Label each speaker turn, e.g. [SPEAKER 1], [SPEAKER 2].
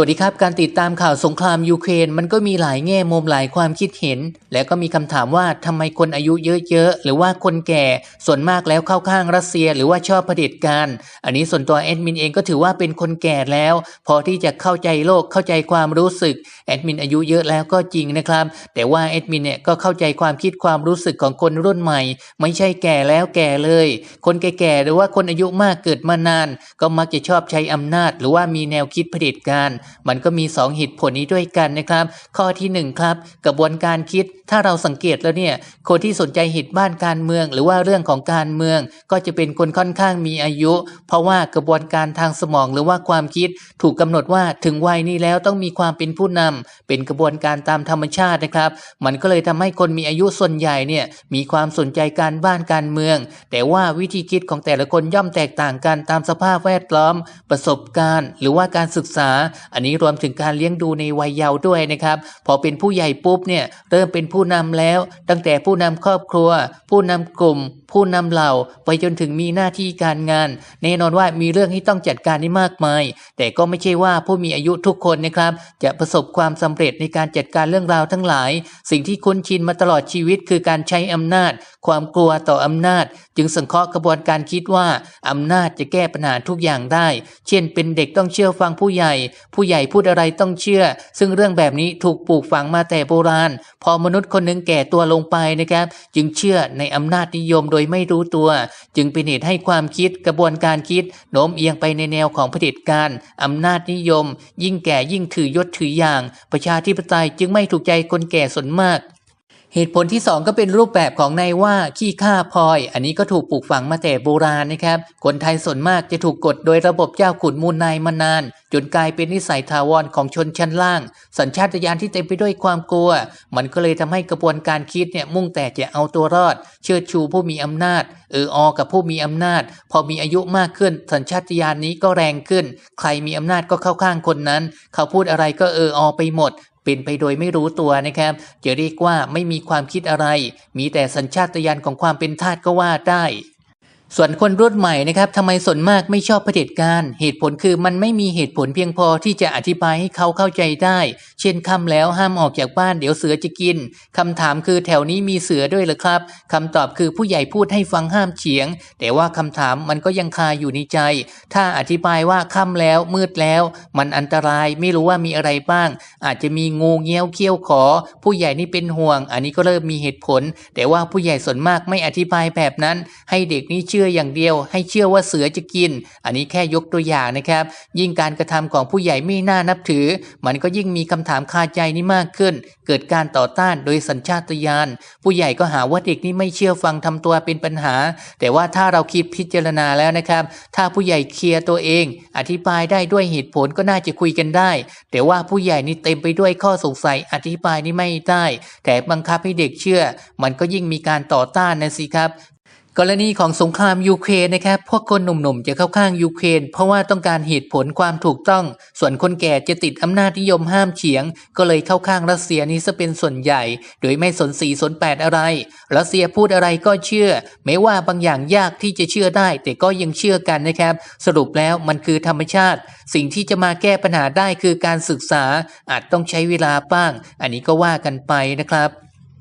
[SPEAKER 1] วัสดีครับ การติดตามข่าวสงครามยูเครนมันก็มีหลายแง่มุมหลายความคิดเห็น และก็มีคำถามว่าทำไมคนอายุเยอะๆ หรือว่าคนแก่ส่วนมากแล้วเข้าข้างรัสเซีย หรือว่าชอบเผด็จการ อันนี้ส่วนตัวแอดมินเองก็ถือว่าเป็นคนแก่แล้ว พอที่จะเข้าใจโลกเข้าใจความรู้สึกแอดมินอายุเยอะแล้วก็จริงนะครับ แต่ว่าแอดมินเนี่ยก็เข้าใจความคิดความรู้สึกของคนรุ่นใหม่ ไม่ใช่แก่แล้วแก่เลย คนแก่ๆหรือว่าคนอายุมากเกิดมานาน ก็มักจะชอบใช้อำนาจ หรือว่ามีแนวคิดเผด็จการมันก็มี 2 เหตุผลนี้ด้วยกันนะครับ ข้อทีหนึ่1 ครับ กระบวนการคิดถ้าเราสังเกตแล้วเนี่ย คนที่สนใจเหตุบ้านการเมือง หรือว่าเรื่องของการเมือง ก็จะเป็นคนค่อนข้างมีอายุ เพราะว่ากระบวนการทางสมองหรือว่าความคิด ถูกกำหนดว่าถึงวัยนี้แล้วต้องมีความเป็นผู้นำเป็นกระบวนการตามธรรมชาตินะครับ มันก็เลยทำให้คนมีอายุส่วนใหญ่เนี่ยมีความสนใจการบ้านการเมือง แต่ว่าวิธีคิดของแต่ละคนย่อมแตกต่างกันตามสภาพแวดล้อม ประสบการณ์ หรือว่าการศึกษาอันนี้รวมถึงการเลี้ยงดูในวัยเยาว์ด้วยนะครับ พอเป็นผู้ใหญ่ปุ๊บเนี่ยเริ่มเป็นผู้นำแล้ว ตั้งแต่ผู้นำครอบครัว ผู้นำกลุ่ม ผู้นำเหล่า ไปจนถึงมีหน้าที่การงาน แน่นอนว่ามีเรื่องที่ต้องจัดการได้มากมาย แต่ก็ไม่ใช่ว่าผู้มีอายุทุกคนนะครับ จะประสบความสำเร็จในการจัดการเรื่องราวทั้งหลาย สิ่งที่คุ้นชินมาตลอดชีวิต คือการใช้อำนาจ ความกลัวต่ออำนาจ จึงสังเคราะห์กระบวนการคิดว่าอำนาจจะแก้ปัญหาทุกอย่างได้ เช่น เป็นเด็กต้องเชื่อฟังผู้ใหญ่ผผู้ใหญ่พูดอะไรต้องเชื่อ ซึ่งเรื่องแบบนี้ถูกปลูกฝังมาแต่โบราณ พอมนุษย์คนหนึ่งแก่ตัวลงไปนะครับ จึงเชื่อในอำนาจนิยมโดยไม่รู้ตัว จึงเป็นเหตุให้ความคิดกระบวนการคิดโน้มเอียงไปในแนวของเผด็จการอำนาจนิยม ยิ่งแก่ยิ่งถือยศถืออย่าง ประชาธิปไตยจึงไม่ถูกใจคนแก่ส่วนมาก เหตุผลที่ 2 ก็เป็นรูปแบบของนายว่าขี้ข้าพลอย อันนี้ก็ถูกปลูกฝังมาแต่โบราณนะครับ คนไทยส่วนมากจะถูกกดโดยระบบเจ้าขุนมูลนายมานาน จนกลายเป็นนิสัยถาวรของชนชั้นล่าง สัญชาตญาณที่เต็มไปด้วยความกลัว มันก็เลยทำให้กระบวนการคิดเนี่ยมุ่งแต่จะเอาตัวรอด เชิดชูผู้มีอำนาจเอออกับผู้มีอำนาจ พอมีอายุมากขึ้น สัญชาตญาณนี้ก็แรงขึ้น ใครมีอำนาจก็เข้าข้างคนนั้น เขาพูดอะไรก็เอออไปหมด เป็นไปโดยไม่รู้ตัวนะครับ จะเรียกว่าไม่มีความคิดอะไร มีแต่สัญชาตญาณของความเป็นทาสก็ว่าได้ส่วนคนรุ่นใหม่นะครับทำไมส่วนมากไม่ชอบเผด็จการ เหตุผลคือมันไม่มีเหตุผลเพียงพอที่จะอธิบายให้เขาเข้าใจได้ เช่นค่ำแล้วห้ามออกจากบ้านเดี๋ยวเสือจะกินคำถามคือแถวนี้มีเสือด้วยหรอครับคำตอบคือผู้ใหญ่พูดให้ฟังห้ามเฉียง แต่ว่าคำถามมันก็ยังคาอยู่ในใจ ถ้าอธิบายว่าค่ำแล้วมืดแล้ว มันอันตรายไม่รู้ว่ามีอะไรบ้าง อาจจะมีงูเงี้ยวเขี้ยวขอ ผู้ใหญ่นี่เป็นห่วง อันนี้ก็เริ่มมีเหตุผล แต่ว่าผู้ใหญ่ส่วนมากไม่อธิบายแบบนั้น ให้เด็กนี่เชื่ออย่างเดียว ให้เชื่อว่าเสือจะกิน อันนี้แค่ยกตัวอย่างนะครับ ยิ่งการกระทำของผู้ใหญ่ไม่น่านับถือ มันก็ยิ่งมีคำถามคาใจนี่มากขึ้น เกิดการต่อต้านโดยสัญชาตญาณผู้ใหญ่ก็หาว่าเด็กนี่ไม่เชื่อฟังทำตัวเป็นปัญหา แต่ว่าถ้าเราคิดพิจารณาแล้วนะครับ ถ้าผู้ใหญ่เคลียร์ตัวเอง อธิบายได้ด้วยเหตุผลก็น่าจะคุยกันได้ แต่ว่าผู้ใหญ่นี่เต็มไปด้วยข้อสงสัยอธิบายนี่ไม่ได้ แต่บังคับให้เด็กเชื่อ มันก็ยิ่งมีการต่อต้านนะสิครับ กรณีของสงครามยูเครนนะครับ พวกคนหนุ่มๆจะเข้าข้างยูเครนเพราะว่าต้องการเหตุผลความถูกต้อง ส่วนคนแก่จะติดอำนาจนิยมห้ามเฉียง ก็เลยเข้าข้างรัสเซียนี้ซะเป็นส่วนใหญ่ โดยไม่สนสีสนแปดอะไร รัสเซียพูดอะไรก็เชื่อ แม้ว่าบางอย่างยากที่จะเชื่อได้ แต่ก็ยังเชื่อกันนะครับ สรุปแล้วมันคือธรรมชาติ สิ่งที่จะมาแก้ปัญหาได้คือการศึกษาอาจต้องใช้เวลาบ้าง อันนี้ก็ว่ากันไปนะครับ